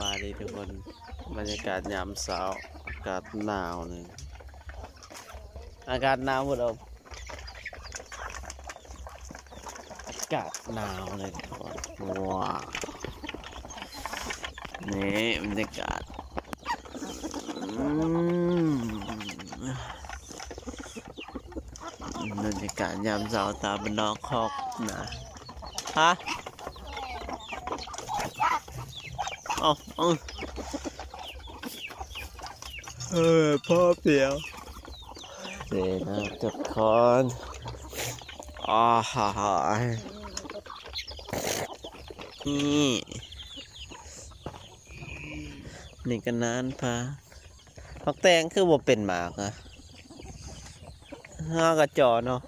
บาดีทุกคน บรรยากาศยามเช้าอากาศหนาวเลยอากาศหนาวหมดเลยอากาศหนาวเลยทุกคนว้าวนี่บรรยากาศอืมบรรยากาศยามเช้าตาบนนอกคอกนะฮะ เอาเอาเออพ่อเปียวเดี๋ยวนะทุกคนอ่าฮ่าฮ่านี่นี่ก็นานพาพักแตงคือบ่เป็นหมากอะห้ากระจอเนาะ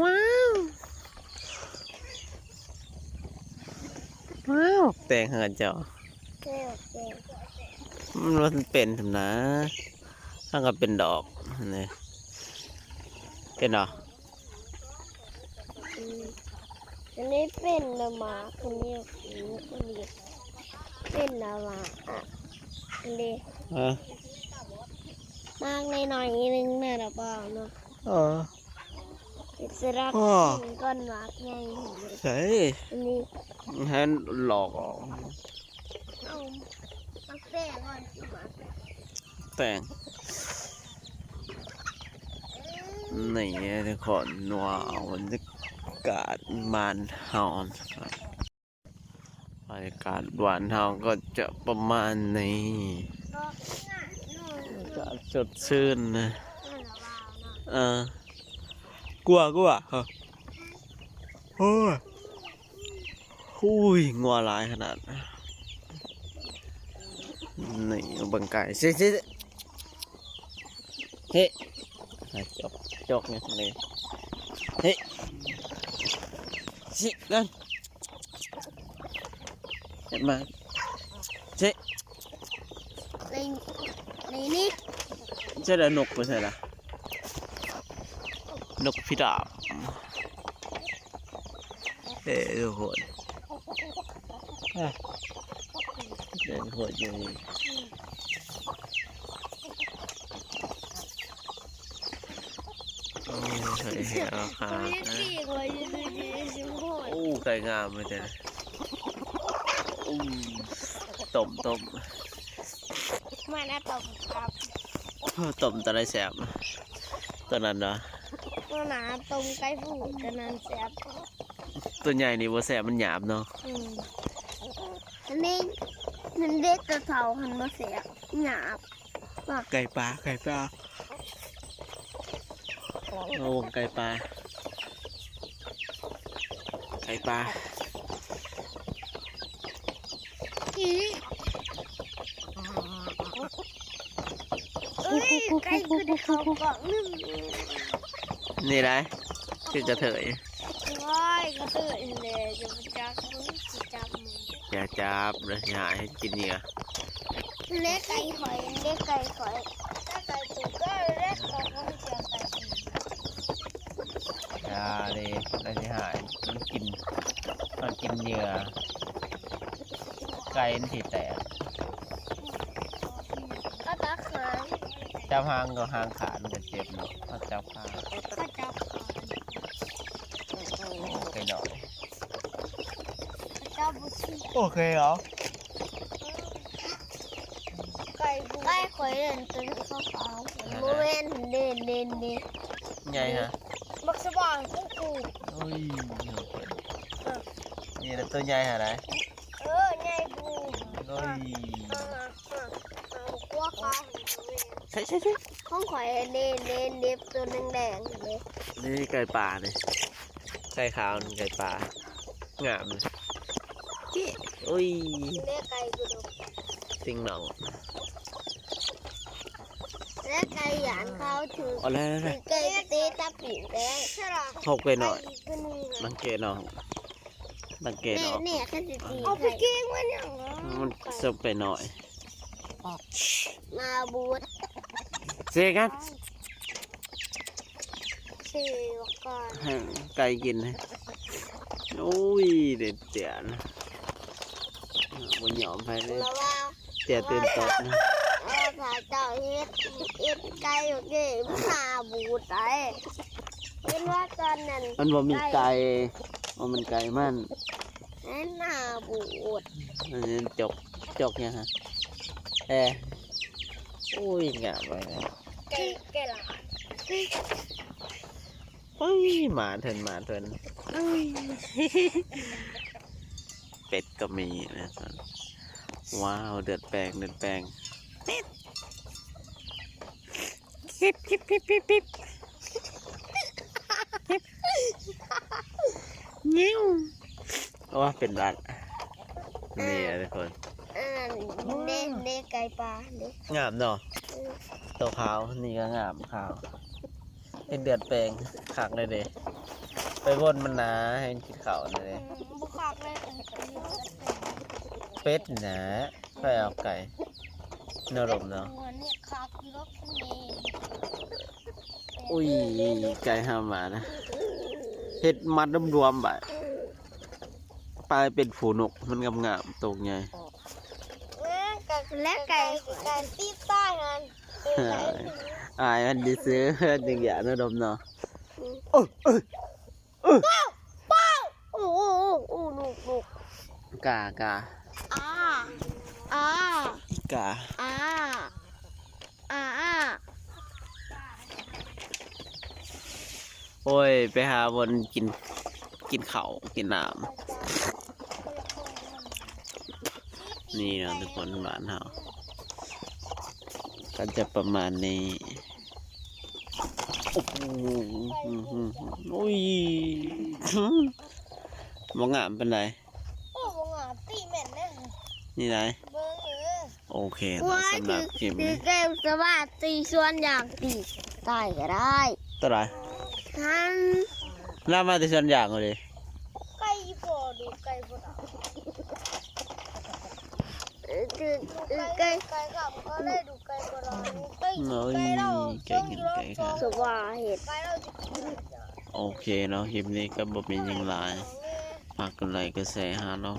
ว้า วแตงหากระจอแก้วแก้วมันว่ามันเป็นทำนะถ้าก็เป็นดอกนี่เป็นดอกอืมอันนี้เป็นละมาคนนี้คนนี้เป็นละมาอะอันนี้เออมากในหน่อยนึงน่ะระเปล่าเนาะ เอออิสระอ้อกินก้อนหมากไงใช่อันนี้ให้หลอกออกเอาเอาแป้งก่อนหมาแต่งนี่ทุกคนว้าวบรรยากาศบานเฮาครับบรรยากาศหวานเฮาก็จะประมาณนี้ก็ง่ายหน่อยอากาศสดชื่นนะ น่าระเปล่าเนาะเออกลัวกลัวเหรอโอ้ยหุ้ยงัวหลายขนาดนั้นนี่เอา บังไก่เสิเสิเฮ้ให้จกจกเนี่ยเลยเฮ้สิกันเห็นไหมเสิในในนี้ใช่แล้วนกไม่ใช่ละนกพิราบเอ้ยทุกคนอะเดินหัวอยู่นี่โอ้ยเฮ้ยเฮ้ยเอาขาตัวนี้นะกี่คนอยู่ในนี้ชิมโหดโอ้ไก่งามเลยจ้ะอู้ต้มต้มมาหน้าตบครับเออต้มตะไลแสบตัวนั้นเนาะ ตัวหนาตรงใกล้ผูกกันนันแสบตัวใหญ่นี่บ่แสบมันหยาบเนาะอืมอันนี้มันเด็กตัวเท่าหันมาแสบหยาบไก่ปลาไก่ปลาโอ้ไก่ปลาไก่ปลาอีเอ้ยไก่คือได้เขากล่องนึง นี่ไรคือกระเถยว้ายก็ตื่นเลยจะมาจับมึงจะจับมึงอย่าจับเลยอย่าให้กินเหยื่อเล็กไก่หอยเล็กไก่หอยถ้าไก่ถูกก็เล็กก็คงจะไก่ถูกอย่าเลยอะไรที่หายมันกินมันกินเหยื่อไก่มันถีแตกก็ตาขางจับหางก็หางขาดมันจะเจ็บเนาะถ้าจับหาง ก็จับไก่ดอยก็จับบุษีโอเคเหรอไก่บุไก่หอยเดินจนเขาขาวโมเวนเดินเดินเดินไงฮะบักสว่างกูกูโอ้ยนี่นะตัวใหญ่หาไรเออไงกูโอ้ยอ่าอ่าอ่ากัวเขาใช่ใช่ใช่ห้องข่อยเดินเดินเด็บตัวแดงๆเลยนี่ไก่ป่าเลย ไก่ขาวนี่ไก่ป่างามเลยเจ๊โอ้ยเรียกไก่กูดูติงหนองเรียกไก่หยานเขาถือเอาแล้วถือไก่ตีตาปีกแดงใช่หรอหกไปหน่อยก็นี่สังเกตเนาะสังเกตเนี่ยเนาะเนี่ยแค่จะตีเอาไปเก่งมันอย่างเนาะมันสบไปหน่อยมาบูดเจ๊กัน สี่ก่อนให้ไก่กินให้โอ้ยเด็ดเดียนบนยอมไปเลยแล้วว่าเตียตื่นตกนะเอาถ่ายเจ้าเฮ็ดเฮ็ดไก่อยู่นี่มันหาบูดไอ้เห็นว่าตอนนั้นมันบ่มีไก่ว่ามันไก่มันนั่นหาบูดอันนี้จกจกเนี่ยฮะเอ้อุ้ยงามไปแล้วไก่ไก่หลาน เฮ้ยหมาเถินหมาเถินเอ้ยเป็ดก็มีนะครับว้าว เดือดแปลงเดือดแปลงเป็ดปิ๊บปิ๊บปิ๊บปิ๊บปิ๊บนิ้วว่าเป็นรัดนี่อะทุกคนอันนั้นเด้เด้ไก่ปลาเด้งามเนาะตัวขาวนี่ก็งามขาว เป็นเดือดแปลงขักเลยเด้ไปวนมันหนาให้กินเขาวเลยเด้บุคักเลยเป็ดนี่นะไปเอาไก่นรมเนาะวันนี้คักยกนี่อุ้ยไก่ห้ามมานะเฮ็ดมัดรวมๆไปปลายเป็นฝูนกมันงามๆตกไงและไก่ ไก่ตีใต้กันอายมันดีซื้อหนึ่งอย่างนรมเนาะป้าโอ้โหโอ้ลูก ลูกกากาอ่าอ่ากาอ่าอ่าอ่าโอ้ย ไปหาบนกินกินเขาวกินน้ำนี่เนาะทุกคนบ้านเฮา ก็จะประมาณนี้โอ้โหโอ้ยมองงามเป็นไรโอ้โหอะตีแม่นเลยนี่ไหนเบิ้งเออโอเคเนาะสำหรับคลิปคือนี้เกมสวัสดีส่วนอย่างตีใต้ก็ได้ตัวไรท่านล่ามาที่ส่วนอย่างเลย ไก่ปอดูไก่ปอดคือ ไก่ไก่ขับก็ได้ดูไก่ปอดไก่โอ้ยไก่กินไก่ค่สว่าเหตุไก่เราโอเคเนาะคลิปนี้ก็บ่มีหยังไงฝากกดไลค์กดแชร์หาเนาะ